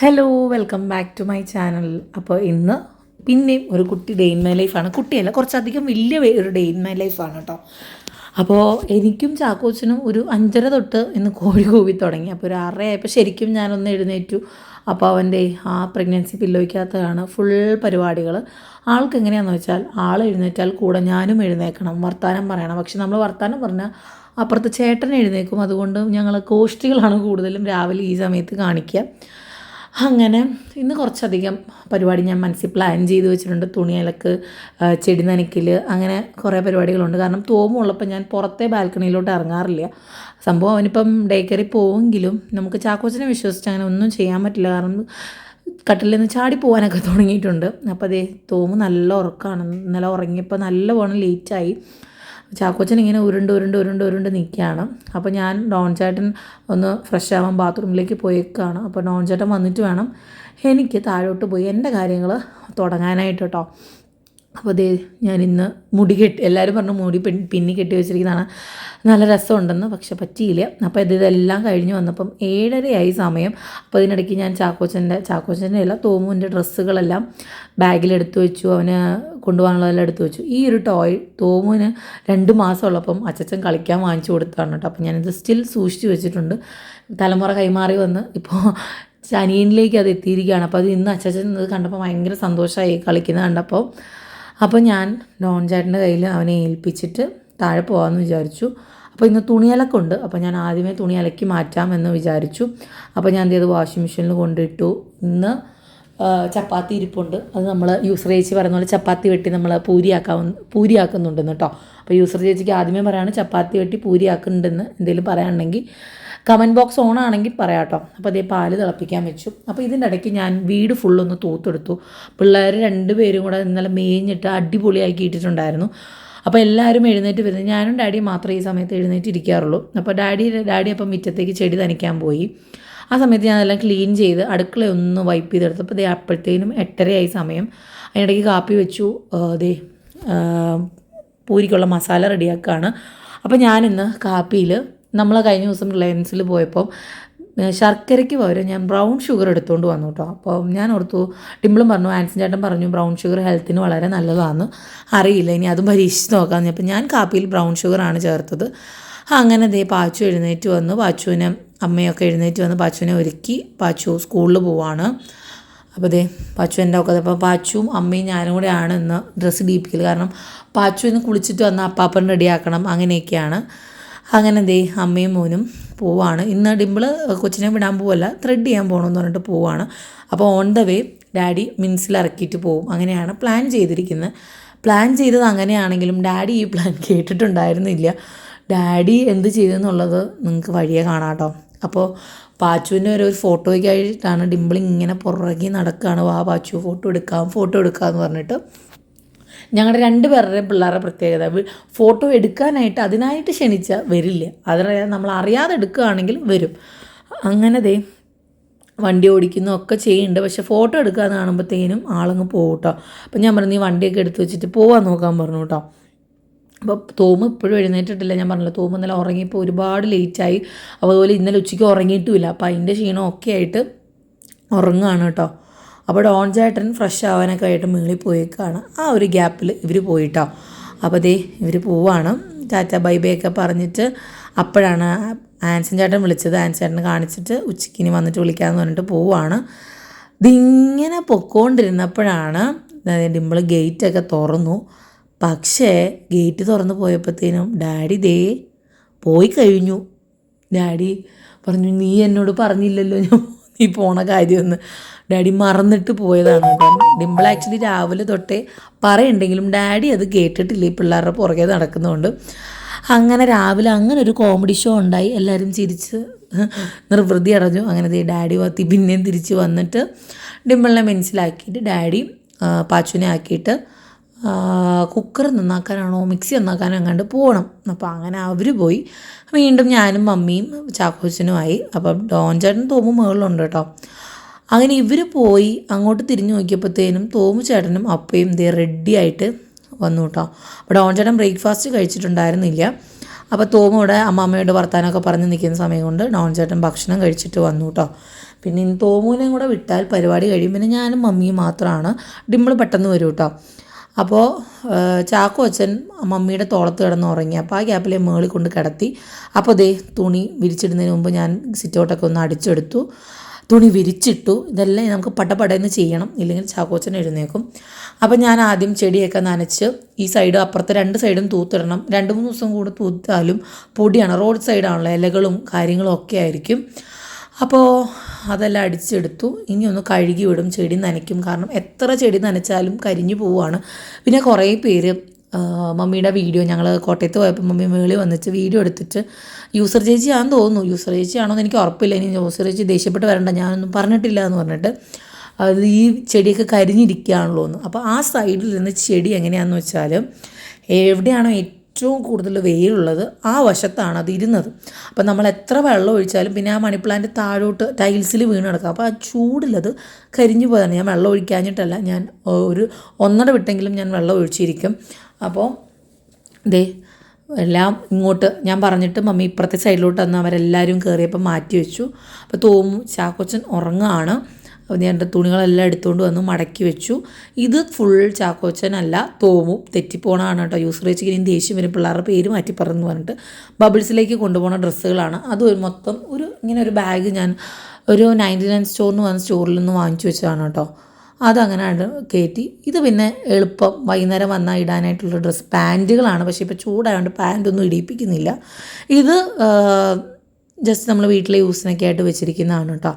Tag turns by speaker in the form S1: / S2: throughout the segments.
S1: Hello welcome back to my channel അപ്പോൾ ഇന്ന് പിന്നെയും ഒരു കുട്ടി ഡേ ഇൻ മൈ ലൈഫാണ് കുട്ടിയല്ല കുറച്ചധികം വലിയ ഒരു ഡേ ഇൻ മൈ ലൈഫാണ് കേട്ടോ അപ്പോൾ എനിക്കും ചാക്കോച്ചനും ഒരു അഞ്ചര തൊട്ട് ഇന്ന് കോഴി കൂവി തുടങ്ങി. അപ്പോൾ ഒരു ആറര ആയപ്പോൾ ശരിക്കും ഞാനൊന്ന് എഴുന്നേറ്റു. അപ്പോൾ അവന്റെ ആ പ്രഗ്നൻസി പില്ലോയ്ക്കകത്താണ് ഫുൾ പരിപാടികൾ ആൾക്ക് എങ്ങനെയാണെന്ന് വെച്ചാൽ ആൾ എഴുന്നേറ്റാൽ കൂടെ ഞാനും എഴുന്നേക്കണം. വർത്താനം പറയണം. പക്ഷെ നമ്മൾ വർത്താനം പറഞ്ഞാൽ അപ്പുറത്ത് ചേട്ടൻ എഴുന്നേക്കും. അതുകൊണ്ട് ഞങ്ങൾ കോഷ്ടികളാണ് കൂടുതലും രാവിലെ ഈ സമയത്ത് കാണിക്കുക അങ്ങനെ ഇന്ന് കുറച്ചധികം പരിപാടി ഞാൻ മനസ്സിൽ പ്ലാൻ ചെയ്ത് വെച്ചിട്ടുണ്ട്. തുണി അലക്ക് ചെടി നനയ്ക്കൽ അങ്ങനെ കുറേ പരിപാടികളുണ്ട്. കാരണം തോമുള്ളപ്പോൾ ഞാൻ പുറത്തെ ബാൽക്കണിയിലോട്ട് ഇറങ്ങാറില്ല. സംഭവം അവനിപ്പം ഡേ കയറി പോവെങ്കിലും നമുക്ക് ചാക്കോച്ചനെ വിശ്വസിച്ച് അങ്ങനെ ഒന്നും ചെയ്യാൻ പറ്റില്ല. കാരണം കട്ടിലിൽ നിന്ന് ചാടി പോകാനൊക്കെ തുടങ്ങിയിട്ടുണ്ട്. അപ്പോൾ അതേ തോമ് നല്ല ഉറക്കമാണ് ഇന്നലെ ഉറങ്ങിയപ്പോൾ നല്ല പോകണം ലേറ്റായി ചാക്കോച്ചൻ ഇങ്ങനെ ഉരുണ്ട് ഉരുണ്ട് ഉരുണ്ട് ഉരുണ്ട് നിൽക്കുകയാണ്. അപ്പോൾ ഞാൻ ഡോൺ ചേട്ടൻ ഒന്ന് ഫ്രഷ് ആവാൻ ബാത്റൂമിലേക്ക് പോയേക്കാണ്. അപ്പോൾ ഡോൺ ചേട്ടൻ വന്നിട്ട് വേണം എനിക്ക് താഴോട്ട് പോയി എന്റെ കാര്യങ്ങൾ തുടങ്ങാനായിട്ട് കേട്ടോ. അപ്പോൾ അതേ ഞാൻ ഇന്ന് മുടി കെട്ടി എല്ലാവരും പറഞ്ഞു മുടി പിന്നി കെട്ടി വെച്ചിരിക്കുന്നതാണ്. നല്ല രസമുണ്ടെന്ന് പക്ഷെ പറ്റിയില്ല. അപ്പോൾ ഇത് ഇതെല്ലാം കഴിഞ്ഞ് വന്നപ്പം ഏഴരയായി സമയം. അപ്പോൾ ഇതിനിടയ്ക്ക് ഞാൻ ചാക്കോച്ചന്റെ ചാക്കോച്ചന്റെ അല്ല തോമുവിന്റെ ഡ്രസ്സുകളെല്ലാം ബാഗിലെടുത്ത് വെച്ചു. അവന് കൊണ്ടുപോകാനുള്ളതെല്ലാം എടുത്തു വെച്ചു. ഈ ഒരു ടോയ് തോമുവിന് രണ്ട് മാസമുള്ളപ്പം അച്ചച്ചൻ കളിക്കാൻ വാങ്ങിച്ചു കൊടുത്താണ് കേട്ടോ. അപ്പോൾ ഞാനിത് സ്റ്റിൽ സൂക്ഷിച്ച് വെച്ചിട്ടുണ്ട്. തലമുറ കൈമാറി വന്ന് ഇപ്പോൾ അനിയനിലേക്ക് അത് എത്തിയിരിക്കുകയാണ്. അപ്പോൾ അത് ഇന്ന് അച്ചച്ചൻ ഇത് കണ്ടപ്പോൾ ഭയങ്കര സന്തോഷമായി കളിക്കുന്നത് കണ്ടപ്പോൾ അപ്പോൾ ഞാൻ ഡോൺ ചേട്ടന്റെ കയ്യിൽ അവനെ ഏൽപ്പിച്ചിട്ട് താഴെ പോകാമെന്ന് വിചാരിച്ചു. അപ്പോൾ ഇന്ന് തുണി അപ്പോൾ ഞാൻ ആദ്യമേ തുണി അലക്കി മാറ്റാം എന്ന് വിചാരിച്ചു. അപ്പോൾ ഞാൻ എന്ത് ചെയ്തു വാഷിംഗ് മെഷീനിൽ കൊണ്ടിട്ടു. ഇന്ന് ചപ്പാത്തി ഇരിപ്പുണ്ട്. അത് നമ്മൾ യൂസർ ചേച്ചി പറയുന്ന പോലെ ചപ്പാത്തി വെട്ടി നമ്മൾ പൂരിയാക്കാവുന്ന പൂരിയാക്കുന്നുണ്ടെന്ന് കേട്ടോ അപ്പോൾ യൂസർ ചേച്ചിക്ക് ആദ്യമേ പറയാണ് ചപ്പാത്തി വെട്ടി പൂരിയാക്കുന്നുണ്ടെന്ന് എന്തെങ്കിലും പറയാനുണ്ടെങ്കിൽ കമന്റ് ബോക്സ് ഓൺ ആണെങ്കിൽ പറയാം കേട്ടോ അപ്പോൾ അതേ പാൽ തിളപ്പിക്കാൻ വെച്ചു. അപ്പോൾ ഇതിന്റെ ഇടയ്ക്ക് ഞാൻ വീട് ഫുള്ളൊന്ന് തൂത്തെടുത്തു. പിള്ളേർ രണ്ടുപേരും കൂടെ ഇന്നലെ മേഞ്ഞിട്ട് അടിപൊളിയാക്കി ഇട്ടിട്ടുണ്ടായിരുന്നു. അപ്പോൾ എല്ലാവരും എഴുന്നേറ്റ് വരുന്നത് ഞാനും ഡാഡിയും മാത്രമേ ഈ സമയത്ത് എഴുന്നേറ്റ് ഇരിക്കാറുള്ളൂ. അപ്പോൾ ഡാഡി ഡാഡി അപ്പം മുറ്റത്തേക്ക് ചെടി തനിക്കാൻ പോയി. ആ സമയത്ത് ഞാൻ അതെല്ലാം ക്ലീൻ ചെയ്ത് അടുക്കള ഒന്ന് വൈപ്പ് ചെയ്തെടുത്തപ്പോൾ ദേ അപ്പോഴത്തേനും എട്ടരയായി സമയം. അതിനിടയ്ക്ക് കാപ്പി വെച്ചു. ദേ പൂരിക്കുള്ള മസാല റെഡിയാക്കുകയാണ് അപ്പോൾ ഞാനിന്ന് കാപ്പിയിൽ നമ്മൾ കഴിഞ്ഞ ദിവസം റിലയൻസിൽ പോയപ്പോൾ ശർക്കരയ്ക്ക് പകരം ഞാൻ ബ്രൗൺ ഷുഗർ എടുത്തുകൊണ്ട് വന്നു കേട്ടോ അപ്പോൾ ഞാൻ ഓർത്തു ടിമ്പിളും പറഞ്ഞു ആൻസൻ ചേട്ടൻ പറഞ്ഞു ബ്രൗൺ ഷുഗർ ഹെൽത്തിന് വളരെ നല്ലതാണ് അറിയില്ല ഇനി അതും പരീക്ഷിച്ച് നോക്കാമെന്ന് അപ്പോൾ ഞാൻ കാപ്പിയിൽ ബ്രൗൺ ഷുഗറാണ് ചേർത്തത്. അങ്ങനെ ദേ പാച്ചു എഴുന്നേറ്റ് വന്നു. പാച്ചുവിനെ അമ്മയൊക്കെ എഴുന്നേറ്റ് വന്ന് പാച്ചുവിനെ ഒരുക്കി. പാച്ചു സ്കൂളിൽ പോവാണ്. അപ്പോൾ ദേ പാച്ചു എന്റെ ഒക്കെ അപ്പോൾ പാച്ചുവും അമ്മയും ഞാനും കൂടെയാണ് ഇന്ന് ഡ്രസ്സ് ഡീപ്പിക്കൽ കാരണം പാച്ചു ഇന്ന് കുളിച്ചിട്ട് വന്ന് അപ്പാപ്പൻ റെഡിയാക്കണം അങ്ങനെയൊക്കെയാണ്. അങ്ങനെ ദേ അമ്മയും മോനും പോവാണ്. ഇന്ന് ഡിമ്പിൾ കൊച്ചിനെ വിടാൻ പോവല്ല ത്രെഡ് ചെയ്യാൻ പോകണമെന്ന് പറഞ്ഞിട്ട് പോവാണ്. അപ്പോൾ ഓൺ ദ വേ ഡാഡി മിൻസിൽ ഇറക്കിയിട്ട് പോവും അങ്ങനെയാണ് പ്ലാൻ ചെയ്തിരിക്കുന്നത് പ്ലാൻ ചെയ്തത് അങ്ങനെയാണെങ്കിലും ഡാഡി ഈ പ്ലാൻ കേട്ടിട്ടുണ്ടായിരുന്നില്ല. ഡാഡി എന്ത് ചെയ്തെന്നുള്ളത് നിങ്ങൾക്ക് വഴിയെ കാണാം കേട്ടോ അപ്പോൾ പാച്ചുവിന്റെ ഒരു ഫോട്ടോയ്ക്കായിട്ടാണ് ഡിമ്പിൾ ഇങ്ങനെ പുറകെ നടക്കുകയാണ് വാ പാച്ചു ഫോട്ടോ എടുക്കാം ഫോട്ടോ എടുക്കാം എന്ന് പറഞ്ഞിട്ട് ഞങ്ങളുടെ രണ്ട് പേരുടെയും പിള്ളേരുടെ പ്രത്യേകത. ഫോട്ടോ എടുക്കാനായിട്ട് അതിനായിട്ട് ക്ഷണിച്ച വരില്ല. അതറിയാതെ നമ്മൾ അറിയാതെ എടുക്കുകയാണെങ്കിൽ വരും. അങ്ങനെ ദേ വണ്ടി ഓടിക്കുന്നു ഒക്കെ ചെയ്യുന്നുണ്ട്. പക്ഷെ ഫോട്ടോ എടുക്കാന്ന് കാണുമ്പോഴത്തേനും ആളങ്ങ് പോകും കേട്ടോ അപ്പം ഞാൻ പറഞ്ഞു നീ വണ്ടിയൊക്കെ എടുത്ത് വെച്ചിട്ട് പോവാൻ നോക്കാൻ പറഞ്ഞു കേട്ടോ അപ്പോൾ തോമ ഇപ്പോഴും എഴുന്നേറ്റിട്ടില്ല. ഞാൻ പറഞ്ഞില്ല തോമ് ഇന്നലെ ഉറങ്ങിയപ്പോൾ ഒരുപാട് ലേറ്റായി അതുപോലെ ഇന്നലെ ഉച്ചയ്ക്ക് ഉറങ്ങിയിട്ടുമില്ല. അപ്പോൾ അതിന്റെ ക്ഷീണം ഒക്കെ ആയിട്ട് ഉറങ്ങുകയാണ് കേട്ടോ അപ്പോൾ ഡോൺ ചേട്ടൻ ഫ്രഷ് ആവാനൊക്കെ ആയിട്ട് മുകളിൽ പോയേക്കാണ്. ആ ഒരു ഗ്യാപ്പിൽ ഇവർ പോയിട്ടോ. അപ്പോൾ ദേ ഇവർ പോവാണ്. ടാറ്റ ബൈ ബൈ ഒക്കെ പറഞ്ഞിട്ട് അപ്പോഴാണ് ആൻസൻ ചേട്ടൻ വിളിച്ചത്. ആൻസൻ ചേട്ടനെ കാണിച്ചിട്ട് ഉച്ചയ്ക്ക് ഇനി വന്നിട്ട് വിളിക്കാമെന്ന് പറഞ്ഞിട്ട് പോവാണ്. ഇതിങ്ങനെ പൊക്കോണ്ടിരുന്നപ്പോഴാണ് ഡിമ്പിൾ ഗേറ്റൊക്കെ തുറന്നു. പക്ഷേ ഗേറ്റ് തുറന്നു പോയപ്പോഴത്തേനും ഡാഡി ദേ പോയി കഴിഞ്ഞു. ഡാഡി പറഞ്ഞു നീ എന്നോട് പറഞ്ഞില്ലല്ലോ. ഞാൻ നീ പോണ കാര്യമൊന്ന് ഡാഡി മറന്നിട്ട് പോയതാണ് കേട്ടോ. ആക്ച്വലി രാവിലെ തൊട്ടേ പറയുണ്ടെങ്കിലും ഡാഡി അത് കേട്ടിട്ടില്ല. ഈ പിള്ളേരുടെ പുറകെ നടക്കുന്നതുകൊണ്ട് അങ്ങനെ രാവിലെ അങ്ങനെ ഒരു കോമഡി ഷോ ഉണ്ടായി. എല്ലാവരും ചിരിച്ച് നിർവൃതി അടഞ്ഞു. അങ്ങനെ ഡാഡി വത്തി പിന്നെയും തിരിച്ച് വന്നിട്ട് ഡിമ്പിളിനെ മനസ്സിലാക്കിയിട്ട് ഡാഡി പാച്ചുവിനെ ആക്കിയിട്ട് കുക്കർ നന്നാക്കാനാണോ മിക്സി നന്നാക്കാനോ അങ്ങാണ്ട് പോകണം അപ്പോൾ അങ്ങനെ അവർ പോയി. വീണ്ടും ഞാനും മമ്മിയും ചാക്കോച്ചനുമായി അപ്പം ഡോൺ ചേട്ടൻ തോമു മുകളിലുണ്ട് കേട്ടോ. അങ്ങനെ ഇവർ പോയി അങ്ങോട്ട് തിരിഞ്ഞു നോക്കിയപ്പോഴത്തേനും തോമു ചേട്ടനും അപ്പയും ദേ റെഡി ആയിട്ട് വന്നു കേട്ടോ. അപ്പോൾ ഡോൺ ചേട്ടൻ ബ്രേക്ക്ഫാസ്റ്റ് കഴിച്ചിട്ടുണ്ടായിരുന്നില്ല. അപ്പോൾ തോമു ഇവിടെ അമ്മാമ്മയോട് വർത്താനമൊക്കെ പറഞ്ഞ് നിൽക്കുന്ന സമയം കൊണ്ട് ഡോൺ ചേട്ടൻ ഭക്ഷണം കഴിച്ചിട്ട് വന്നു കേട്ടോ. പിന്നെ ഇന്ന് തോമുവിനെയും കൂടെ വിട്ടാൽ പരിപാടി കഴിയും. പിന്നെ ഞാനും മമ്മിയും മാത്രമാണ്. ഡിമ്പിൾ പെട്ടെന്ന് വരും കേട്ടോ. അപ്പോൾ ചാക്കോ അച്ഛൻ മമ്മിയുടെ തോളത്ത് കിടന്ന് ഉറങ്ങി. അപ്പോൾ ആ ഗ്യാപ്പിലെ മേളിൽ കൊണ്ട് കിടത്തി. അപ്പോൾ ദേ തുണി വിരിച്ചിടുന്നതിന് മുമ്പ് ഞാൻ സിറ്റൗട്ടൊക്കെ ഒന്ന് അടിച്ചെടുത്തു. തുണി വിരിച്ചിട്ടു. ഇതെല്ലാം നമുക്ക് പടപടയെന്ന് ചെയ്യണം. ഇല്ലെങ്കിൽ ചാക്കോച്ചൻ എഴുന്നേക്കും അപ്പോൾ ഞാൻ ആദ്യം ചെടിയൊക്കെ നനച്ച് ഈ സൈഡ് അപ്പുറത്തെ രണ്ട് സൈഡും തൂത്തിടണം. രണ്ട് മൂന്ന് ദിവസം കൂടെ തൂത്താലും പൊടിയാണ്. റോഡ് സൈഡാണല്ലോ ഇലകളും കാര്യങ്ങളും ഒക്കെ ആയിരിക്കും. അപ്പോൾ അതെല്ലാം അടിച്ചെടുത്തു. ഇനി ഒന്ന് കഴുകി വിടും ചെടി നനയ്ക്കും. കാരണം എത്ര ചെടി നനച്ചാലും കരിഞ്ഞു പോവുകയാണ്. പിന്നെ കുറേ പേര് മമ്മിയുടെ വീഡിയോ ഞങ്ങൾ കോട്ടയത്ത് പോയപ്പോൾ മമ്മി മേളിൽ വന്നിട്ട് വീഡിയോ എടുത്തിട്ട് യൂസർ ചേച്ചിയാണെന്ന് തോന്നുന്നു. യൂസർ ചേച്ചിയാണോ എന്ന് എനിക്ക് ഉറപ്പില്ല. ഇനി യൂസർ ചേച്ചി ദേഷ്യപ്പെട്ട് വരണ്ട. ഞാനൊന്നും പറഞ്ഞിട്ടില്ല എന്ന് പറഞ്ഞിട്ട് അത് ഈ ചെടിയൊക്കെ കരിഞ്ഞിരിക്കുകയാണല്ലോ എന്ന്. അപ്പോൾ ആ സൈഡിൽ നിന്ന് ചെടി എങ്ങനെയാണെന്ന് വെച്ചാൽ എവിടെയാണോ ഏറ്റവും കൂടുതൽ വെയിലുള്ളത് ആ വശത്താണ് അത് ഇരുന്നത്. അപ്പം നമ്മൾ എത്ര വെള്ളം ഒഴിച്ചാലും പിന്നെ ആ മണി പ്ലാന്റ് താഴോട്ട് ടൈൽസിൽ വീണ് കിടക്കുക അപ്പോൾ ആ ചൂടിലത് കരിഞ്ഞു പോയതാണ്. ഞാൻ വെള്ളം ഒഴിക്കാഞ്ഞിട്ടല്ല. ഞാൻ ഒരു ഒന്നര വിട്ടെങ്കിലും ഞാൻ വെള്ളം ഒഴിച്ചിരിക്കും. അപ്പോൾ ദേ എല്ലാം ഇങ്ങോട്ട് ഞാൻ പറഞ്ഞിട്ട് മമ്മി ഇപ്പുറത്തെ സൈഡിലോട്ട് വന്ന് അവരെല്ലാവരും കയറിയപ്പോൾ മാറ്റി വെച്ചു. അപ്പോൾ തോമു ചാക്കോച്ചൻ ഉറങ്ങുകയാണ് അപ്പോൾ ഞാൻ തുണികളെല്ലാം എടുത്തുകൊണ്ട് വന്ന് മടക്കി വെച്ചു. ഇത് ഫുൾ ചാക്കോച്ചനല്ല തോമു തെറ്റിപ്പോണാണ് കേട്ടോ. വെച്ച് ഇനി ദേഷ്യം വരും പിള്ളേരുടെ പേര് മാറ്റി പറഞ്ഞു പറഞ്ഞിട്ട്. ബബിൾസിലേക്ക് കൊണ്ടുപോകുന്ന ഡ്രസ്സുകളാണ്. അത് മൊത്തം ഒരു ഇങ്ങനെ ഒരു ബാഗ് ഞാൻ ഒരു നയന്റി നയൻ സ്റ്റോറിന് വന്ന സ്റ്റോറിൽ നിന്ന് വാങ്ങിച്ചു വെച്ചതാണ് കേട്ടോ. അതങ്ങനെ കയറ്റി ഇത് പിന്നെ എളുപ്പം വൈകുന്നേരം വന്നാൽ ഇടാനായിട്ടുള്ള ഡ്രസ്സ് പാന്റുകളാണ്. പക്ഷേ ഇപ്പോൾ ചൂടായതുകൊണ്ട് പാന്റൊന്നും ഇടിയിപ്പിക്കുന്നില്ല. ഇത് ജസ്റ്റ് നമ്മൾ വീട്ടിലെ യൂസിനൊക്കെ ആയിട്ട് വെച്ചിരിക്കുന്നതാണ് കേട്ടോ.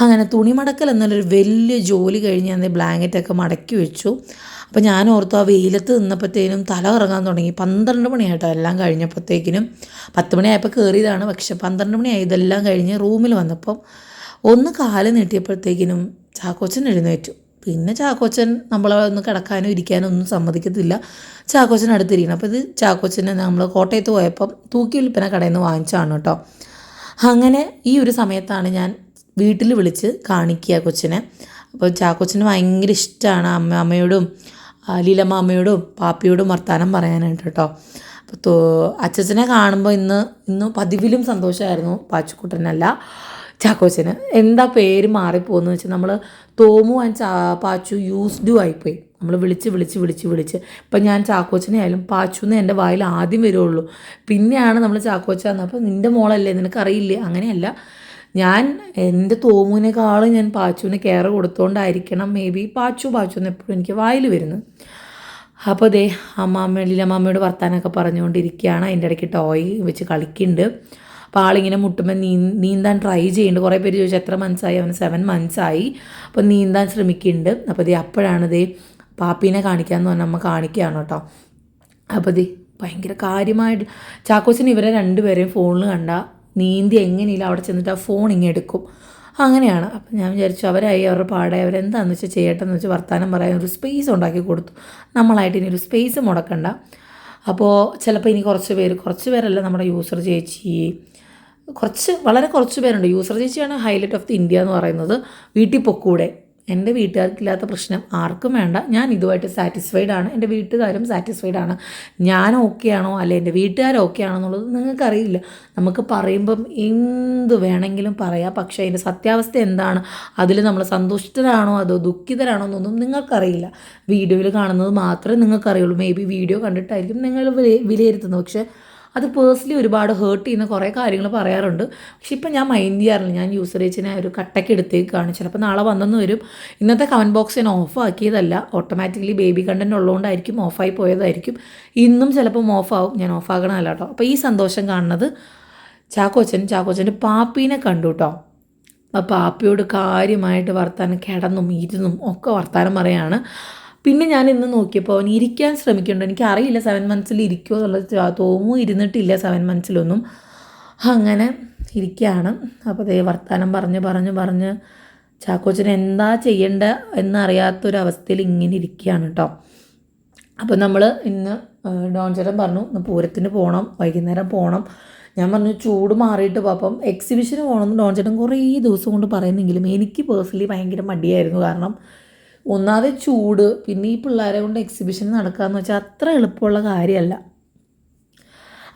S1: അങ്ങനെ തുണി മടക്കൽ എന്നൊരു വലിയ ജോലി കഴിഞ്ഞ് ഞാൻ ബ്ലാങ്കറ്റൊക്കെ മടക്കി വെച്ചു. അപ്പോൾ ഞാൻ ഓർത്തു ആ വെയിലത്ത് നിന്നപ്പോഴത്തേനും തല ഇറങ്ങാൻ തുടങ്ങി. പന്ത്രണ്ട് മണിയായിട്ടോ എല്ലാം കഴിഞ്ഞപ്പോഴത്തേക്കിനും പത്ത് മണിയായപ്പോൾ കയറിയതാണ് പക്ഷെ പന്ത്രണ്ട് മണിയായി. ഇതെല്ലാം കഴിഞ്ഞ് റൂമിൽ വന്നപ്പം ഒന്ന് കാൽ നീട്ടിയപ്പോഴത്തേക്കിനും ചാക്കോച്ചൻ എഴുന്നേറ്റു. പിന്നെ ചാക്കോച്ചൻ നമ്മളെ ഒന്ന് കിടക്കാനോ ഇരിക്കാനോ ഒന്നും സമ്മതിക്കത്തില്ല. ചാക്കോച്ചൻ അടുത്തിരിക്കണം. അപ്പോൾ ഇത് ചാക്കോച്ചനെ നമ്മൾ കോട്ടയത്ത് പോയപ്പം തൂക്കി വിൽപ്പന കടയിൽ നിന്ന് വാങ്ങിച്ചാണ് കേട്ടോ. അങ്ങനെ ഈ ഒരു സമയത്താണ് ഞാൻ വീട്ടിൽ വിളിച്ച് കാണിക്കുക കൊച്ചിനെ. അപ്പോൾ ചാക്കോച്ചന് ഭയങ്കര ഇഷ്ടമാണ് അമ്മ അമ്മയോടും ലീലമാമയോടും ലീലമ്മ പാപ്പിയോടും വർത്താനം പറയാനായിട്ട് കേട്ടോ അപ്പോൾ അച്ചച്ചനെ കാണുമ്പോൾ ഇന്ന് ഇന്ന് പതിവിലും സന്തോഷമായിരുന്നു പാച്ചുക്കുട്ടനല്ല ചാക്കോച്ചന്. എന്താ പേര് മാറിപ്പോകുന്നു വെച്ചാൽ നമ്മൾ തോമു ആൻഡ് ചാ പാച്ചു യൂസ്ഡു ആയിപ്പോയി. നമ്മൾ വിളിച്ച് വിളിച്ച് വിളിച്ച് വിളിച്ച്. ഇപ്പം ഞാൻ ചാക്കോച്ചനെ ആയാലും പാച്ചു എന്ന് എന്റെ വായിൽ ആദ്യം വരുള്ളൂ. പിന്നെയാണ് നമ്മൾ ചാക്കോച്ചാന്ന് അപ്പോൾ നിന്റെ മോളല്ലേ നിനക്കറിയില്ലേ? അങ്ങനെയല്ല. ഞാൻ എന്റെ തോമുവിനേക്കാളും ഞാൻ പാച്ചുവിന് കെയർ കൊടുത്തുകൊണ്ടായിരിക്കണം മേ ബി പാച്ചു പാച്ചു എന്ന് എപ്പോഴും എനിക്ക് വായിൽ വരുന്നു. അപ്പോൾ ദേ അമ്മാമ്മ ലീലമ്മയോട് വർത്താനമൊക്കെ പറഞ്ഞുകൊണ്ടിരിക്കുകയാണ്. അതിന്റെ ഇടയ്ക്ക് ടോയ് വെച്ച് കളിക്കുന്നുണ്ട്. അപ്പോൾ ആളിങ്ങനെ മുട്ടുമ്പോൾ നീ നീന്താൻ ട്രൈ ചെയ്യുന്നുണ്ട്. കുറേ പേര് ചോദിച്ചു എത്ര മന്ത്സായി അവന് സെവൻ മന്ത്സായി അപ്പോൾ നീന്താൻ ശ്രമിക്കുന്നുണ്ട്. അപ്പോൾ ദേ അപ്പോഴാണ് ദേ പാപ്പീനെ കാണിക്കാമെന്ന് പറഞ്ഞാൽ അമ്മ കാണിക്കുകയാണ് കേട്ടോ. അപ്പോൾ ദേ ഭയങ്കര കാര്യമായിട്ട്. ചാക്കോച്ചൻ ഇവരെ രണ്ടുപേരെയും ഫോണിൽ കണ്ട നീന്തി എങ്ങനെയില്ല അവിടെ ചെന്നിട്ട് ആ ഫോൺ ഇങ്ങനെ എടുക്കും. അങ്ങനെയാണ്. അപ്പം ഞാൻ വിചാരിച്ചു അവരായി അവരുടെ പാടെ അവരെന്താണെന്ന് വെച്ചാൽ ചെയ്യട്ടെ എന്ന് വെച്ചാൽ വർത്തമാനം പറയാൻ ഒരു സ്പേസ് ഉണ്ടാക്കി കൊടുത്തു. നമ്മളായിട്ട് ഇനി ഒരു സ്പേസ് മുടക്കണ്ട. അപ്പോൾ ചിലപ്പോൾ ഇനി കുറച്ച് പേര് കുറച്ച് പേരല്ല നമ്മുടെ യൂസർ ചേച്ചി. കുറച്ച് വളരെ കുറച്ച് പേരുണ്ട്. യൂസർ ചേച്ചിയാണ് ഹൈലൈറ്റ് ഓഫ് ദി ഇന്ത്യ എന്ന് പറയുന്നത്. വീട്ടിൽ പൊക്കൂടെ. എന്റെ വീട്ടുകാർക്കില്ലാത്ത പ്രശ്നം. ആർക്കും വേണ്ട. ഞാൻ ഇതുമായിട്ട് സാറ്റിസ്ഫൈഡ് ആണ്. എന്റെ വീട്ടുകാരും സാറ്റിസ്ഫൈഡ് ആണ്. ഞാൻ ഓക്കെ ആണോ? അല്ലെ എന്റെ വീട്ടുകാർ ഓക്കെ ആണോ എന്നുള്ളത് നിങ്ങൾക്കറിയില്ല. നമുക്ക് പറയുമ്പം എന്ത് വേണമെങ്കിലും പറയാം. പക്ഷേ അതിന്റെ സത്യാവസ്ഥ എന്താണ്? അതിൽ നമ്മൾ സന്തുഷ്ടരാണോ? അതോ ദുഃഖിതരാണോ? എന്നൊന്നും നിങ്ങൾക്കറിയില്ല. വീഡിയോയിൽ കാണുന്നത് മാത്രമേ നിങ്ങൾക്കറിയുള്ളൂ. മേ ബി വീഡിയോ കണ്ടിട്ടായിരിക്കും നിങ്ങൾ വിലയിരുത്തുന്നത്. പക്ഷേ അത് പേഴ്സണലി ഒരുപാട് ഹേർട്ട് ചെയ്യുന്ന കുറേ കാര്യങ്ങൾ പറയാറുണ്ട്. പക്ഷെ ഇപ്പം ഞാൻ മൈൻഡ് ചെയ്യാറില്ല. ഞാൻ യൂസർ ഏച്ചിനെ ഒരു കട്ടയ്ക്ക് എടുത്തേക്കാണ് ചിലപ്പോൾ നാളെ വന്നെന്ന് വരും. ഇന്നത്തെ കമന്റ് ബോക്സ് ഞാൻ ഓഫ് ആക്കിയതല്ല. ഓട്ടോമാറ്റിക്കലി ബേബി കണ്ടന്റ് ഉള്ളതുകൊണ്ടായിരിക്കും ഓഫായി പോയതായിരിക്കും. ഇന്നും ചിലപ്പം ഓഫ് ആവും. ഞാൻ ഓഫ് ആകണമല്ല കേട്ടോ. അപ്പോൾ ഈ സന്തോഷം കാണുന്നത് ചാക്കോച്ചൻ ചാക്കോച്ചന്റെ പാപ്പീനെ കണ്ടു കേട്ടോ. ആ പാപ്പിയോട് കാര്യമായിട്ട് വർത്താനം കിടന്നും ഇരുന്നും ഒക്കെ വർത്താനം പറയാണ്. പിന്നെ ഞാൻ ഇന്ന് നോക്കിയപ്പോൾ അവൻ ഇരിക്കാൻ ശ്രമിക്കുന്നുണ്ട്. എനിക്ക് അറിയില്ല സെവൻ മന്ത്സിൽ ഇരിക്കുമോ എന്നുള്ള തോമു ഇരുന്നിട്ടില്ല സെവൻ മന്ത്സിലൊന്നും അങ്ങനെ ഇരിക്കുകയാണ്. അപ്പോൾ ദേ വർത്തമാനം പറഞ്ഞ് പറഞ്ഞ് പറഞ്ഞ് ചാക്കോച്ചന് എന്താ ചെയ്യേണ്ട എന്നറിയാത്തൊരവസ്ഥയിൽ ഇങ്ങനെ ഇരിക്കുകയാണ് കേട്ടോ. അപ്പോൾ നമ്മൾ ഇന്ന് ഡോൺചരൻ പറഞ്ഞു പൂരത്തിന് പോകണം വൈകുന്നേരം പോകണം ഞാൻ പറഞ്ഞു ചൂട് മാറിയിട്ട് അപ്പം എക്സിബിഷന് പോകണമെന്ന് ഡോൺചേട്ടൻ കുറേ ദിവസം കൊണ്ട് പറയുന്നെങ്കിലും എനിക്ക് പേഴ്സണലി ഭയങ്കര മടിയായിരുന്നു. കാരണം ഒന്നാമത് ചൂട് പിന്നെ ഈ പിള്ളേരെ കൊണ്ട് എക്സിബിഷൻ നടക്കാമെന്ന് വെച്ചാൽ അത്ര എളുപ്പമുള്ള കാര്യമല്ല.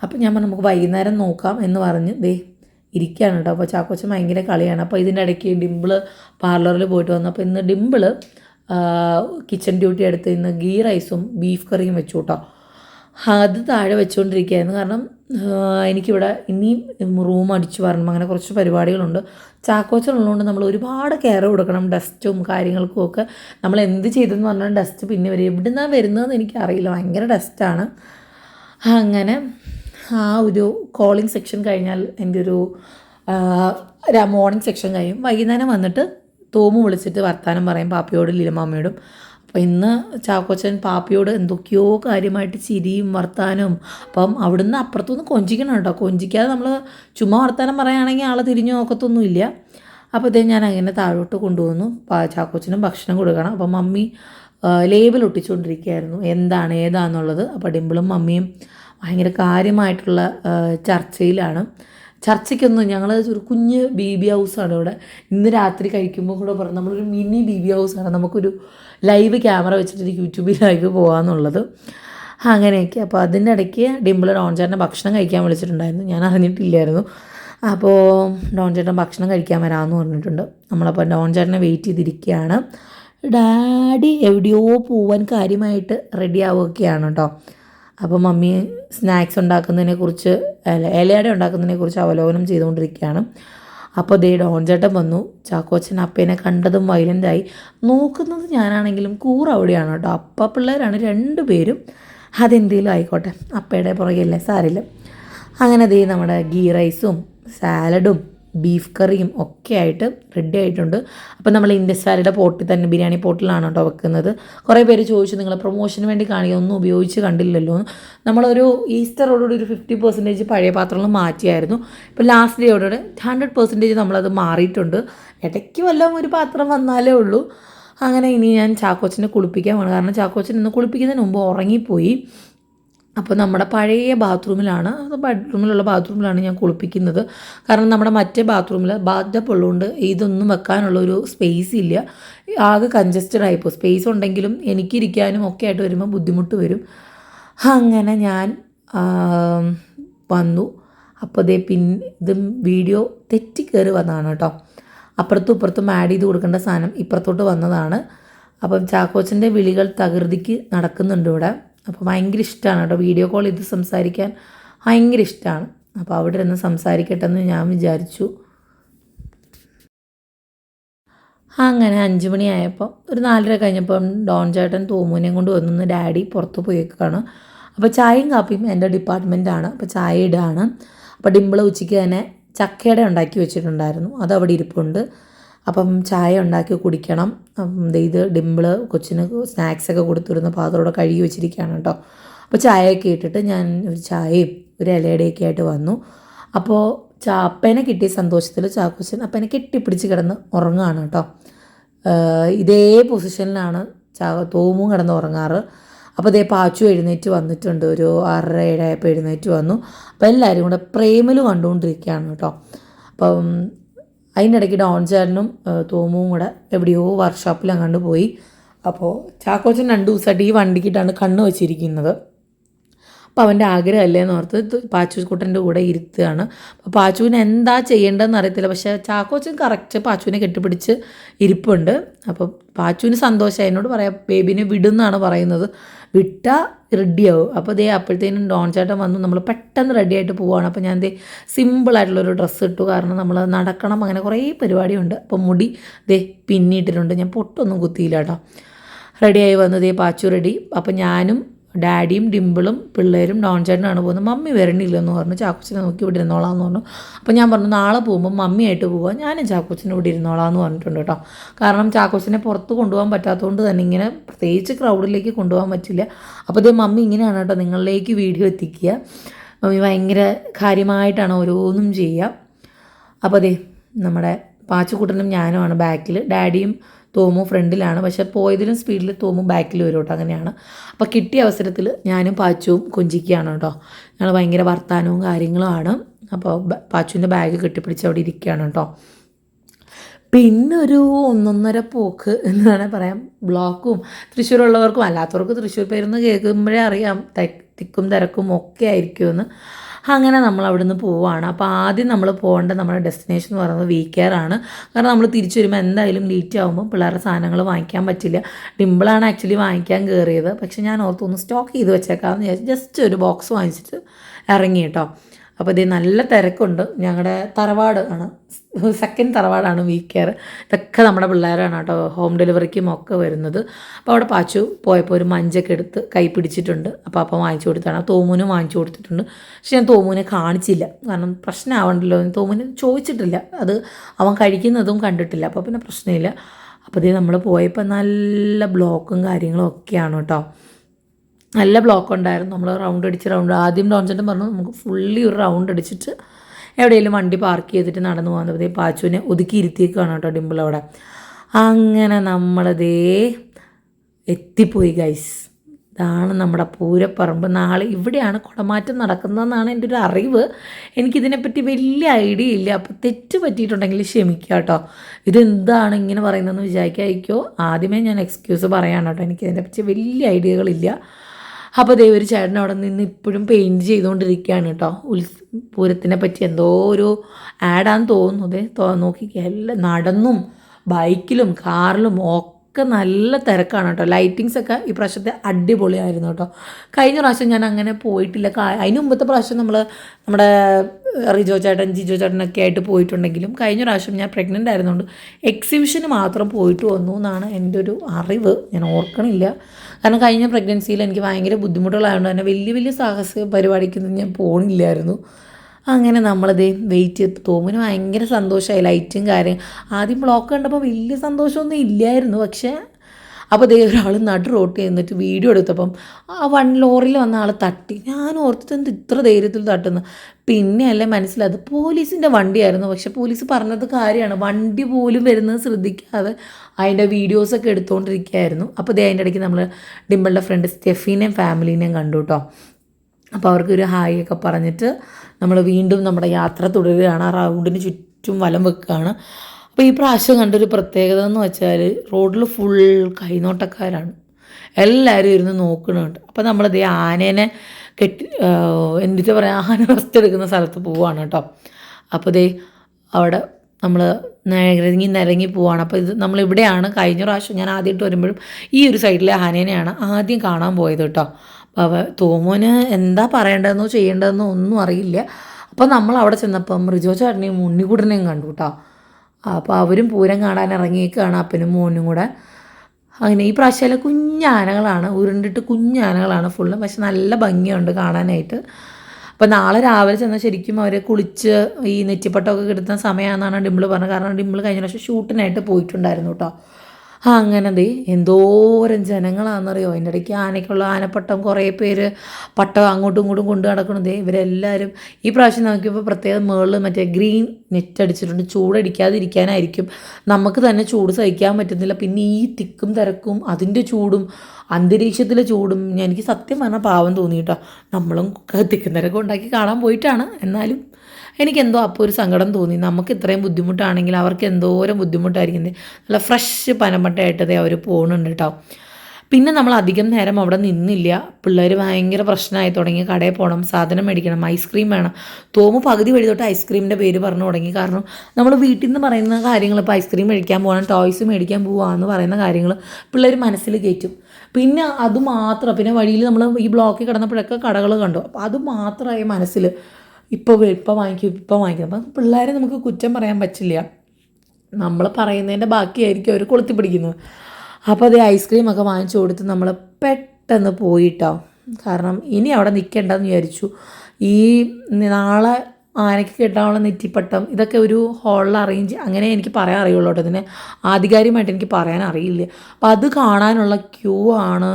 S1: അപ്പം ഞാൻ നമുക്ക് വൈകുന്നേരം നോക്കാം എന്ന് പറഞ്ഞ്. ദേ ഇരിക്കുകയാണ് കേട്ടോ. അപ്പോൾ ചാക്കോച്ചൻ ഭയങ്കര കളിയാണ്. അപ്പോൾ ഇതിന്റെ ഇടയ്ക്ക് ഡിമ്പിൾ പാർലറിൽ പോയിട്ട് വന്നു. അപ്പോൾ ഇന്ന് ഡിമ്പിൾ കിച്ചൺ ഡ്യൂട്ടി എടുത്ത് ഇന്ന് ഗീ റൈസും ബീഫ് കറിയും വെച്ചു കേട്ടോ. അത് താഴെ വെച്ചുകൊണ്ടിരിക്കുകയായിരുന്നു കാരണം എനിക്കിവിടെ ഇനിയും റൂം അടിച്ചു വരണം അങ്ങനെ കുറച്ച് പരിപാടികളുണ്ട്. ചാക്കോച്ചുള്ളതുകൊണ്ട് നമ്മൾ ഒരുപാട് കെയർ കൊടുക്കണം ഡസ്റ്റും കാര്യങ്ങൾക്കും ഒക്കെ. നമ്മൾ എന്ത് ചെയ്തെന്ന് പറഞ്ഞാൽ ഡസ്റ്റ് പിന്നെ വരും. എവിടെ നിന്നാണ് വരുന്നതെന്ന് എനിക്കറിയില്ല. ഭയങ്കര ഡസ്റ്റാണ്. അങ്ങനെ ആ ഒരു കോളിംഗ് സെക്ഷൻ കഴിഞ്ഞാൽ എന്റെ ഒരു മോർണിംഗ് സെക്ഷൻ കഴിയും. വൈകുന്നേരം വന്നിട്ട് തോമു വിളിച്ചിട്ട് വർത്താനം പറയും പാപ്പയോടും ലീലമാമ്മയോടും അപ്പോൾ ഇന്ന് ചാക്കോച്ചൻ പാപ്പയോട് എന്തൊക്കെയോ കാര്യമായിട്ട് ചിരിയും വർത്താനവും അപ്പം അവിടുന്ന് അപ്പുറത്തുനിന്ന് കൊഞ്ചിക്കണം കേട്ടോ. കൊഞ്ചിക്കാതെ നമ്മൾ ചുമ്മാ വർത്താനം പറയുകയാണെങ്കിൽ ആൾ തിരിഞ്ഞു നോക്കത്തൊന്നുമില്ല. അപ്പോൾ ഞാൻ അങ്ങനെ താഴോട്ട് കൊണ്ടുവന്നു. ചാക്കോച്ചനും ഭക്ഷണം കൊടുക്കണം. അപ്പം മമ്മി ലേബൽ ഒട്ടിച്ചുകൊണ്ടിരിക്കുകയായിരുന്നു എന്താണ് ഏതാണെന്നുള്ളത് അപ്പോൾ ഡിമ്പിളും മമ്മിയും ഭയങ്കര കാര്യമായിട്ടുള്ള ചർച്ചയിലാണ്. ചർച്ചയ്ക്കൊന്നും ഞങ്ങൾ ഒരു കുഞ്ഞ് ബി ബി ഹൗസാണ് ഇവിടെ. ഇന്ന് രാത്രി കഴിക്കുമ്പോൾ കൂടെ പറഞ്ഞു നമ്മളൊരു മിനി ബി ബി ഹൗസാണ്. നമുക്കൊരു ലൈവ് ക്യാമറ വെച്ചിട്ട് എനിക്ക് യൂട്യൂബിൽ ലൈവ് പോകാമെന്നുള്ളത് അങ്ങനെയൊക്കെ. അപ്പോൾ അതിന്റെ ഇടയ്ക്ക് ഡിമ്പിൾ ഡോൺ ചേട്ടന്റെ ഭക്ഷണം കഴിക്കാൻ വിളിച്ചിട്ടുണ്ടായിരുന്നു. ഞാൻ അറിഞ്ഞിട്ടില്ലായിരുന്നു. അപ്പോൾ ഡോൺ ചേട്ടൻ ഭക്ഷണം കഴിക്കാൻ വരാമെന്ന് പറഞ്ഞിട്ടുണ്ട്. നമ്മളപ്പോൾ ഡോൺ ചേട്ടനെ വെയിറ്റ് ചെയ്തിരിക്കുകയാണ്. ഡാഡി എവിടെയോ പോവാൻ കാര്യമായിട്ട് റെഡി ആവുകയൊക്കെയാണ് കേട്ടോ അപ്പോൾ മമ്മി സ്നാക്സ് ഉണ്ടാക്കുന്നതിനെക്കുറിച്ച് ഇലയട ഉണ്ടാക്കുന്നതിനെക്കുറിച്ച് അവലോകനം ചെയ്തുകൊണ്ടിരിക്കുകയാണ്. അപ്പോൾ ദേ ഡോൺചേട്ടൻ വന്നു. ചാക്കോച്ചൻ അപ്പേനെ കണ്ടതും വയലന്റായി നോക്കുന്നത് ഞാനാണെങ്കിലും കൂറ് അവിടെയാണ് കേട്ടോ. അപ്പ പിള്ളേരാണ് രണ്ടുപേരും അതെന്തേലും ആയിക്കോട്ടെ. അപ്പയുടെ പുറകെയല്ലേ സാരില്ല അങ്ങനെ ദേ നമ്മുടെ ഗീ റൈസും സാലഡും ബീഫ് കറിയും ഒക്കെ ആയിട്ട് റെഡി ആയിട്ടുണ്ട്. അപ്പോൾ നമ്മൾ ഇൻഡസ്റ്റാരിയുടെ പോട്ടിൽ തന്നെ ബിരിയാണി പോട്ടിലാണ് കേട്ടോ വെക്കുന്നത്. കുറേ പേര് ചോദിച്ചു നിങ്ങൾ പ്രൊമോഷന് വേണ്ടി കാണിക്കുക ഒന്നും ഉപയോഗിച്ച് കണ്ടില്ലല്ലോ. നമ്മളൊരു ഈസ്റ്ററോടുകൂടി ഒരു ഫിഫ്റ്റി പെർസെന്റേജ് പഴയ പാത്രങ്ങൾ മാറ്റിയായിരുന്നു. ഇപ്പോൾ ലാസ്റ്റ് ഡേയോടെ ഹൺഡ്രഡ് പെർസെന്റേജ് നമ്മളത് മാറിയിട്ടുണ്ട്. ഇടയ്ക്ക് വല്ലതും ഒരു പാത്രം വന്നാലേ ഉള്ളൂ. അങ്ങനെ ഇനി ഞാൻ ചാക്കോച്ചനെ കുളിപ്പിക്കാൻ വേണം കാരണം ചാക്കോച്ചൻ ഇന്ന് കുളിപ്പിക്കുന്നതിന് മുമ്പ് ഉറങ്ങിപ്പോയി. അപ്പോൾ നമ്മുടെ പഴയ ബാത്റൂമിലാണ് ബെഡ്റൂമിലുള്ള ബാത്റൂമിലാണ് ഞാൻ കുളിപ്പിക്കുന്നത്. കാരണം നമ്മുടെ മറ്റേ ബാത്റൂമിൽ ബാത്ടപ്പ് ഉള്ളതുകൊണ്ട് ഇതൊന്നും വെക്കാനുള്ള ഒരു സ്പേസ് ഇല്ല. ആകെ കൺജസ്റ്റഡ് ആയിപ്പോൾ സ്പേസ് ഉണ്ടെങ്കിലും എനിക്കിരിക്കാനും ഒക്കെ ആയിട്ട് വരുമ്പോൾ ബുദ്ധിമുട്ട് വരും. അങ്ങനെ ഞാൻ വന്നു. അപ്പോൾ ദേ പിന്നെ ഇത് വീഡിയോ തെറ്റി കയറി വന്നതാണ് കേട്ടോ. അപ്പുറത്തും ഇപ്പുറത്തും ആഡ് ചെയ്ത് കൊടുക്കേണ്ട സാധനം ഇപ്പുറത്തോട്ട് വന്നതാണ്. അപ്പം ചാക്കോച്ചന്റെ വിളികൾ തകൃതിക്ക് നടക്കുന്നുണ്ട് ഇവിടെ. അപ്പോൾ ഭയങ്കര ഇഷ്ടമാണ് കേട്ടോ. വീഡിയോ കോൾ ചെയ്ത് സംസാരിക്കാൻ ഭയങ്കര ഇഷ്ടമാണ്. അപ്പോൾ അവിടെ ഇരുന്ന് സംസാരിക്കട്ടെ എന്ന് ഞാൻ വിചാരിച്ചു. അങ്ങനെ അഞ്ച് മണിയായപ്പോൾ ഒരു നാലര കഴിഞ്ഞപ്പം ഡോൺ ചേട്ടൻ തോമുവിനെയും കൊണ്ട് വന്നു ഡാഡി പുറത്ത് പോയേക്കാണ്. അപ്പോൾ ചായയും കാപ്പിയും എന്റെ ഡിപ്പാർട്ട്മെന്റാണ് അപ്പോൾ ചായ ഇടാണ്. അപ്പോൾ ഡിമ്പിൾ ഉച്ചയ്ക്ക് തന്നെ ചക്കയുടെ ഉണ്ടാക്കി വെച്ചിട്ടുണ്ടായിരുന്നു. അത് അവിടെ ഇരിപ്പുണ്ട്. അപ്പം ചായ ഉണ്ടാക്കി കുടിക്കണം. ഇത് ഡിമ്പിൾ കൊച്ചിന് സ്നാക്സൊക്കെ കൊടുത്തിരുന്ന. പാത്രമോടെ കഴുകി വെച്ചിരിക്കുകയാണ് കേട്ടോ. അപ്പോൾ ചായയൊക്കെ ഇട്ടിട്ട് ഞാൻ ഒരു ചായയും ഒരു ഇലയുടെയൊക്കെ ആയിട്ട് വന്നു. അപ്പോൾ ചാ അപ്പനെ കിട്ടിയ സന്തോഷത്തിൽ ചാക്കോച്ചൻ അപ്പനെ കെട്ടിപ്പിടിച്ച് കിടന്ന് ഉറങ്ങുകയാണ് കേട്ടോ. ഇതേ പൊസിഷനിലാണ് ചാ തോമും കിടന്ന് ഉറങ്ങാറ്. അപ്പോൾ ഇതേ പാച്ചു എഴുന്നേറ്റ് വന്നിട്ടുണ്ട്. ഒരു ആറര ഏഴായപ്പോൾ എഴുന്നേറ്റ് വന്നു. അപ്പോൾ എല്ലാവരും കൂടെ പ്രേമിൽ കണ്ടുകൊണ്ടിരിക്കുകയാണ് കേട്ടോ. അപ്പം അതിന്റെ ഇടയ്ക്ക് ഡോൺ ചേട്ടനും തോമും കൂടെ എവിടെയോ വർക്ക്ഷോപ്പിൽ അങ്ങോട്ട് പോയി. അപ്പോൾ ചാക്കോച്ചൻ രണ്ട് ദിവസമായിട്ട് ഈ വണ്ടിക്കിട്ടാണ് കണ്ണ് വെച്ചിരിക്കുന്നത്. അപ്പോൾ അവന്റെ ആഗ്രഹമല്ലേ എന്ന് ഓർത്ത് പാച്ചുക്കുട്ടന്റെ കൂടെ ഇരുത്തുകയാണ്. അപ്പോൾ പാച്ചുവിന് എന്താ ചെയ്യേണ്ടതെന്ന് അറിയത്തില്ല. പക്ഷേ ചാക്കോച്ചൻ കറക്റ്റ് പാച്ചുവിനെ കെട്ടിപ്പിടിച്ച് ഇരിപ്പുണ്ട്. അപ്പോൾ പാച്ചുവിന് സന്തോഷമായി. എന്നോട് പറയാം ബേബിനെ വിടുന്നാണ് പറയുന്നത്. വിട്ടാൽ റെഡിയാവും. അപ്പോൾ ദേ അപ്പോഴത്തേനും ഡോൺ ചേട്ടൻ വന്നു. നമ്മൾ പെട്ടെന്ന് റെഡി ആയിട്ട് പോവുകയാണ് അപ്പോൾ ഞാൻ ദേ സിമ്പിളായിട്ടുള്ളൊരു ഡ്രസ്സ് ഇട്ടു. കാരണം നമ്മൾ നടക്കണം. അങ്ങനെ കുറേ പരിപാടിയുണ്ട്. അപ്പോൾ മുടി ദേ പിന്നിട്ടിട്ടുണ്ട്. ഞാൻ പൊട്ടൊന്നും കുത്തിയില്ല കേട്ടോ. റെഡിയായി വന്നു. ദേ പാച്ചു റെഡി അപ്പോൾ ഞാനും ഡാഡിയും ഡിമ്പിളും പിള്ളേരും ഡോൺ ചേട്ടനാണ് പോകുന്നത്. മമ്മി വരണില്ലെന്ന് പറഞ്ഞു. ചാക്കോച്ചനെ നോക്കി ഇവിടെ എന്ന് പറഞ്ഞു. അപ്പോൾ ഞാൻ പറഞ്ഞു നാളെ പോകുമ്പോൾ മമ്മിയായിട്ട് പോവുക ഞാനും ചാക്കോച്ചനെ ഇവിടെ ഇരുന്നോളാം എന്ന് പറഞ്ഞിട്ടുണ്ട് കേട്ടോ. കാരണം ചാക്കോച്ചനെ പുറത്ത് കൊണ്ടുപോകാൻ പറ്റാത്തതുകൊണ്ട് തന്നെ ഇങ്ങനെ പ്രത്യേകിച്ച് ക്രൗഡിലേക്ക് കൊണ്ടുപോകാൻ പറ്റില്ല. അപ്പോൾ ഇതേ മമ്മി ഇങ്ങനെയാണ് കേട്ടോ നിങ്ങളിലേക്ക് വീഡിയോ എത്തിക്കുക. മമ്മി ഭയങ്കര കാര്യമായിട്ടാണ് ഓരോന്നും ചെയ്യുക. അപ്പോൾ അതെ നമ്മുടെ പാച്ചുക്കുട്ടനും ഞാനുമാണ് ബാക്കിൽ ഡാഡിയും തോമു ഫ്രണ്ടിലാണ്. പക്ഷെ പോയതിലും സ്പീഡിൽ തോമു ബാക്കിൽ വരും കേട്ടോ അങ്ങനെയാണ്. അപ്പോൾ കിട്ടിയ അവസരത്തിൽ ഞാനും പാച്ചുവും കൊഞ്ചിക്കുകയാണ് കേട്ടോ. ഞങ്ങൾ ഭയങ്കര വർത്തമാനവും കാര്യങ്ങളുമാണ് അപ്പോൾ പാച്ചുവിന്റെ ബാഗ് കെട്ടിപ്പിടിച്ച് അവിടെ ഇരിക്കുകയാണ് കേട്ടോ. പിന്നെ ഒരു ഒന്നൊന്നര പോക്ക് എന്ന് വേണേൽ പറയാം. ബ്ലോക്കും തൃശ്ശൂരുള്ളവർക്കും അല്ലാത്തവർക്ക് തൃശ്ശൂർ പേരെന്ന് കേൾക്കുമ്പോഴേ അറിയാം. തിക്കും തിരക്കും ഒക്കെ ആയിരിക്കുമെന്ന്. അങ്ങനെ നമ്മൾ അവിടുന്ന് പോവുകയാണ് അപ്പോൾ ആദ്യം നമ്മൾ പോകേണ്ട നമ്മുടെ ഡെസ്റ്റിനേഷൻ എന്ന് പറയുന്നത് വി കെയർ ആണ്. കാരണം നമ്മൾ തിരിച്ചു വരുമ്പോൾ എന്തായാലും ലേറ്റ് ആകുമ്പോൾ പിള്ളേരുടെ സാധനങ്ങൾ വാങ്ങിക്കാൻ പറ്റില്ല. ഡിമ്പിളാണ് ആക്ച്വലി വാങ്ങിക്കാൻ കയറിയത് പക്ഷേ ഞാൻ ഓർത്തൊന്ന് സ്റ്റോക്ക് ചെയ്ത് വെച്ചേക്കാമെന്ന് വിചാരിച്ചു ജസ്റ്റ് ഒരു ബോക്സ് വാങ്ങിച്ചിട്ട് ഇറങ്ങി കേട്ടോ. അപ്പോൾ ഇത് നല്ല തിരക്കുണ്ട്. ഞങ്ങളുടെ തറവാട് ആണ്. സെക്കൻഡ് തറവാടാണ് വീ കെയർ ഇതൊക്കെ നമ്മുടെ പിള്ളേരാണ് കേട്ടോ. ഹോം ഡെലിവറിക്കും ഒക്കെ വരുന്നത്. അപ്പോൾ അവിടെ പാച്ചു പോയപ്പോൾ ഒരു മഞ്ചൊക്കെ എടുത്ത് കൈ പിടിച്ചിട്ടുണ്ട്. അപ്പോൾ അപ്പം വാങ്ങിച്ചു കൊടുത്താണ്. തോമുനും വാങ്ങിച്ചു കൊടുത്തിട്ടുണ്ട്. പക്ഷെ ഞാൻ തോമുനെ കാണിച്ചില്ല. കാരണം പ്രശ്നമാവണ്ടല്ലോ തോമുന് ചോദിച്ചിട്ടില്ല. അത് അവൻ കഴിക്കുന്നതും കണ്ടിട്ടില്ല. അപ്പോൾ പിന്നെ പ്രശ്നമില്ല. അപ്പോൾ ഇത് നമ്മൾ പോയപ്പോൾ നല്ല ബ്ലോക്കും കാര്യങ്ങളും ഒക്കെയാണ് കേട്ടോ. നല്ല ബ്ലോക്ക് ഉണ്ടായിരുന്നു. നമ്മൾ റൗണ്ട് അടിച്ച് റൗണ്ട് ആദ്യം ഡോൺചേട്ടൻ പറഞ്ഞു നമുക്ക് ഫുള്ളി ഒരു റൗണ്ട് അടിച്ചിട്ട് എവിടെയെങ്കിലും വണ്ടി പാർക്ക് ചെയ്തിട്ട് നടന്നു പോകുന്നതേ പാച്ചുവിനെ ഒതുക്കി ഇരുത്തിയേക്കാണ് കേട്ടോ ഡിമ്പിൾ അവിടെ. അങ്ങനെ നമ്മളതേ എത്തിപ്പോയി ഗൈസ് ഇതാണ് നമ്മുടെ പൂരപ്പറമ്പ്. നാളെ ഇവിടെയാണ് കുടമാറ്റം നടക്കുന്നതെന്നാണ് എന്റെ ഒരു അറിവ്. എനിക്കിതിനെപ്പറ്റി വലിയ ഐഡിയ ഇല്ല. അപ്പോൾ തെറ്റ് പറ്റിയിട്ടുണ്ടെങ്കിൽ ക്ഷമിക്കുക കേട്ടോ. ഇതെന്താണ് ഇങ്ങനെ പറയുന്നതെന്ന് വിചാരിക്കാതിരിക്കോ. ആദ്യമേ ഞാൻ എക്സ്ക്യൂസ് പറയാണ് കേട്ടോ. എനിക്കിതിനെപ്പറ്റി വലിയ ഐഡിയകളില്ല. അപ്പോൾ ദേ ഒരു ചേട്ടൻ അവിടെ നിന്ന് ഇപ്പോഴും പെയിന്റ് ചെയ്തുകൊണ്ടിരിക്കുകയാണ് കേട്ടോ ഉത്സ പൂരത്തിനെ പറ്റി എന്തോ ഒരു ആഡാന്ന് തോന്നുന്നു അതെ നോക്കിക്കുക എല്ലാം നടന്നും ബൈക്കിലും കാറിലും ഒക്കെ നല്ല തിരക്കാണ് കേട്ടോ ലൈറ്റിങ്സ് ഒക്കെ ഈ പ്രാവശ്യത്തെ അടിപൊളിയായിരുന്നു കേട്ടോ കഴിഞ്ഞ പ്രാവശ്യം ഞാൻ അങ്ങനെ പോയിട്ടില്ല. അതിന് മുമ്പത്തെ പ്രാവശ്യം നമ്മൾ നമ്മുടെ റിജോ ചേട്ടൻ ജിജോ ചേട്ടനൊക്കെ ആയിട്ട് പോയിട്ടുണ്ടെങ്കിലും കഴിഞ്ഞ പ്രാവശ്യം ഞാൻ പ്രഗ്നന്റ് ആയിരുന്നുകൊണ്ട് എക്സിബിഷന് മാത്രം പോയിട്ട് വന്നു എന്നാണ് എന്റെ ഒരു അറിവ്. ഞാൻ ഓർക്കണില്ല. കാരണം കഴിഞ്ഞ പ്രഗ്നൻസിയിൽ എനിക്ക് ഭയങ്കര ബുദ്ധിമുട്ടുകളായതുകൊണ്ട് തന്നെ വലിയ വലിയ സാഹസിക പരിപാടിക്കൊന്നും ഞാൻ പോണില്ലായിരുന്നു. അങ്ങനെ നമ്മളത് വെയിറ്റ് ചെയ്ത് തോമിന് ഭയങ്കര സന്തോഷമായി ലൈറ്റും കാര്യം ആദ്യം ബ്ലോക്ക് കണ്ടപ്പോൾ വലിയ സന്തോഷമൊന്നും ഇല്ലായിരുന്നു. പക്ഷേ അപ്പോൾ ദേ ഒരാൾ നടു റോട്ട് എന്നിട്ട് വീഡിയോ എടുത്തപ്പം ആ വൺ ലോറിയിൽ വന്ന ആൾ തട്ടി. ഞാൻ ഓർത്തിട്ട് എന്ത് ഇത്ര ധൈര്യത്തിൽ തട്ടുന്നു. പിന്നെ അല്ലേ മനസ്സിലായത് പോലീസിന്റെ വണ്ടിയായിരുന്നു. പക്ഷെ പോലീസ് പറഞ്ഞത് കാര്യമാണ്. വണ്ടി പോലും വരുന്നത് ശ്രദ്ധിക്കാതെ അതിന്റെ വീഡിയോസൊക്കെ എടുത്തുകൊണ്ടിരിക്കുകയായിരുന്നു അപ്പോൾ ദേ അതിന്റെ ഇടയ്ക്ക് നമ്മൾ ഡിമ്പിളുടെ ഫ്രണ്ട് സ്റ്റെഫീനെയും ഫാമിലീനെയും കണ്ടു കേട്ടോ അപ്പോൾ അവർക്കൊരു ഹായ് ഒക്കെ പറഞ്ഞിട്ട് നമ്മൾ വീണ്ടും നമ്മുടെ യാത്ര തുടരുകയാണ്. ആ റൗണ്ടിന് ചുറ്റും വലം വെക്കുകയാണ്. അപ്പോൾ ഈ പ്രാവശ്യം കണ്ടൊരു പ്രത്യേകത എന്ന് വെച്ചാൽ റോഡിൽ ഫുൾ കൈനോട്ടക്കാരാണ്. എല്ലാവരും ഇരുന്ന് നോക്കണുണ്ട്. അപ്പോൾ നമ്മളത് ആനേനെ കെട്ടി എന്നിട്ട് പറയാം ആന റെസ്റ്റ് എടുക്കുന്ന സ്ഥലത്ത് പോവുകയാണ് കേട്ടോ. അപ്പോൾ ദേ അവിടെ നമ്മൾ നിരങ്ങി നിരങ്ങി പോവാണ്. അപ്പോൾ ഇത് നമ്മൾ ഇവിടെയാണ് കഴിഞ്ഞ പ്രാവശ്യം ഞാൻ ആദ്യമായിട്ട് വരുമ്പോഴും ഈ ഒരു സൈഡിലെ ആനേനെയാണ് ആദ്യം കാണാൻ പോയത് കേട്ടോ. അപ്പോൾ തോമോന് എന്താ പറയേണ്ടതെന്നോ ചെയ്യേണ്ടതെന്നോ ഒന്നും അറിയില്ല. അപ്പോൾ നമ്മൾ അവിടെ ചെന്നപ്പം റിജോ ചേട്ടനെയും ഉണ്ണിക്കുടനെയും കണ്ടു കേട്ടോ. അപ്പോൾ അവരും പൂരം കാണാൻ ഇറങ്ങിയേക്കാണ് അപ്പനും മോനും കൂടെ. അങ്ങനെ ഈ പ്രാവശ്യം കുഞ്ഞാനകളാണ് ഉരുണ്ടിട്ട് കുഞ്ഞാനകളാണ് ഫുള്ള് പക്ഷെ നല്ല ഭംഗിയുണ്ട് കാണാനായിട്ട്. അപ്പോൾ നാളെ രാവിലെ ചെന്നാൽ ശരിക്കും അവരെ കുളിച്ച് ഈ നെറ്റിപ്പട്ടമൊക്കെ കിട്ടുന്ന സമയമാണെന്നാണ് ഡിമ്പിൾ പറഞ്ഞത്. കാരണം ഡിമ്പിൾ കഴിഞ്ഞ പ്രാവശ്യം ഷൂട്ടിനായിട്ട് പോയിട്ടുണ്ടായിരുന്നു കേട്ടോ അങ്ങനെ ദേ എന്തോരം ജനങ്ങളാണെന്നറിയോ? അതിന്റെ ഇടയ്ക്ക് ആനയ്ക്കുള്ള ആനപ്പട്ടം കുറേ പേര് പട്ടം അങ്ങോട്ടും ഇങ്ങോട്ടും കൊണ്ടു നടക്കണതേ ഇവരെല്ലാവരും ഈ പ്രാവശ്യം നോക്കിയപ്പോൾ പ്രത്യേകം മുകളിൽ മറ്റേ ഗ്രീൻ നെറ്റ് അടിച്ചിട്ടുണ്ട്. ചൂടടിക്കാതിരിക്കാനായിരിക്കും. നമുക്ക് തന്നെ ചൂട് സഹിക്കാൻ പറ്റുന്നില്ല. പിന്നെ ഈ തിക്കും തിരക്കും അതിന്റെ ചൂടും അന്തരീക്ഷത്തിലെ ചൂടും എനിക്ക് സത്യം പറഞ്ഞാൽ പാവം തോന്നി കേട്ടോ നമ്മളും തിക്കും തിരക്കും ഉണ്ടാക്കി കാണാൻ പോയിട്ടാണ്. എന്നാലും എനിക്കെന്തോ അപ്പോൾ ഒരു സങ്കടം തോന്നി. നമുക്ക് ഇത്രയും ബുദ്ധിമുട്ടാണെങ്കിൽ അവർക്ക് എന്തോരം ബുദ്ധിമുട്ടായിരിക്കുന്നത് നല്ല ഫ്രഷ് പനമട്ടയായിട്ടതേ അവർ പോകുന്നുണ്ട് കേട്ടോ പിന്നെ നമ്മൾ അധികം നേരം അവിടെ നിന്നില്ല. പിള്ളേർ ഭയങ്കര പ്രശ്നമായി തുടങ്ങി. കടയിൽ പോകണം സാധനം മേടിക്കണം ഐസ്ക്രീം വേണം. തോമു പകുതി വഴി തൊട്ട് ഐസ്ക്രീമിന്റെ പേര് പറഞ്ഞു തുടങ്ങി. കാരണം നമ്മൾ വീട്ടിൽ നിന്ന് പറയുന്ന കാര്യങ്ങൾ ഇപ്പോൾ ഐസ്ക്രീം മേടിക്കാൻ പോകണം ടോയ്സ് മേടിക്കാൻ പോകാമെന്ന് പറയുന്ന കാര്യങ്ങൾ പിള്ളേർ മനസ്സിൽ കയറ്റും പിന്നെ അത് മാത്രം. പിന്നെ വഴിയിൽ നമ്മൾ ഈ ബ്ലോക്കിൽ കിടന്നപ്പോഴൊക്കെ കടകൾ കണ്ടു. അപ്പോൾ അത് മാത്രമായി മനസ്സിൽ ഇപ്പോൾ ഇപ്പോൾ വാങ്ങിക്കും ഇപ്പോൾ വാങ്ങിക്കും. അപ്പം പിള്ളേരെ നമുക്ക് കുറ്റം പറയാൻ പറ്റില്ല. നമ്മൾ പറയുന്നതിന്റെ ബാക്കിയായിരിക്കും അവർ കൊളുത്തി പിടിക്കുന്നത്. അപ്പോൾ അതേ ഐസ്ക്രീമൊക്കെ വാങ്ങിച്ചു കൊടുത്ത് നമ്മൾ പെട്ടെന്ന് പോയിട്ടോ. കാരണം ഇനി അവിടെ നിൽക്കേണ്ടെന്ന് വിചാരിച്ചു. ഈ നാളെ ആനയ്ക്ക് കെട്ടാനുള്ള നെറ്റിപ്പട്ടം ഇതൊക്കെ ഒരു ഹോളിൽ അറേഞ്ച് അങ്ങനെ എനിക്ക് പറയാൻ അറിയുള്ളൂ കേട്ടോ ഇതിന്. ആധികാരികമായിട്ട് എനിക്ക് പറയാൻ അറിയില്ല. അപ്പോൾ അത് കാണാനുള്ള ക്യൂ ആണ്.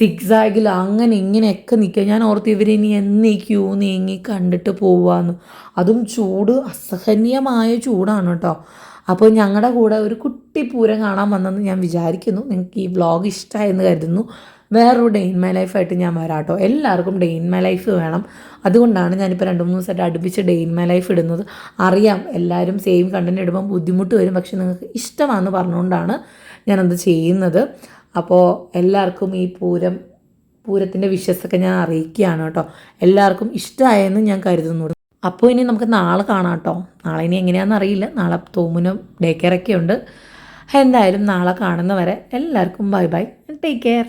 S1: സിക്സാഗിൽ അങ്ങനെ ഇങ്ങനെയൊക്കെ നിൽക്കുക. ഞാൻ ഓർത്ത് ഇവർ ഇനി എന്ന് ക്യൂ നീങ്ങി കണ്ടിട്ട് പോവാന്ന്. അതും ചൂട് അസഹനീയമായ ചൂടാണ് കേട്ടോ. അപ്പോൾ ഞങ്ങളുടെ കൂടെ ഒരു കുട്ടി പൂരം കാണാൻ വന്നെന്ന് ഞാൻ വിചാരിക്കുന്നു. നിങ്ങൾക്ക് ഈ വ്ളോഗ് ഇഷ്ടമായെന്ന് കരുതുന്നു. വേറൊരു ഡേ ഇൻ മൈ ലൈഫായിട്ട് ഞാൻ വരാം കേട്ടോ. എല്ലാവർക്കും ഡേ ഇൻ മൈ ലൈഫ് വേണം. അതുകൊണ്ടാണ് ഞാനിപ്പോൾ രണ്ട് മൂന്ന് ദിവസമായിട്ട് അടുപ്പിച്ച് ഡേ ഇൻ മൈ ലൈഫ് ഇടുന്നത്. അറിയാം എല്ലാവരും സെയിം കണ്ടന്റ് ഇടുമ്പോൾ ബുദ്ധിമുട്ട് വരും. പക്ഷെ നിങ്ങൾക്ക് ഇഷ്ടമാണെന്ന് പറഞ്ഞുകൊണ്ടാണ് ഞാനത് ചെയ്യുന്നത്. അപ്പോൾ എല്ലാവർക്കും ഈ പൂരം പൂരത്തിന്റെ വിഷസൊക്കെ ഞാൻ അറിയിക്കുകയാണ് കേട്ടോ. എല്ലാവർക്കും ഇഷ്ടമായെന്ന് ഞാൻ കരുതുന്നു അപ്പോൾ ഇനി നമുക്ക് നാളെ കാണാം കേട്ടോ. നാളെ ഇനി എങ്ങനെയാണെന്ന് അറിയില്ല. നാളെ തോമുനും ഡേ കെയറൊക്കെ ഉണ്ട്. എന്തായാലും നാളെ കാണുന്നവരെ എല്ലാവർക്കും ബൈ ബൈ. Take care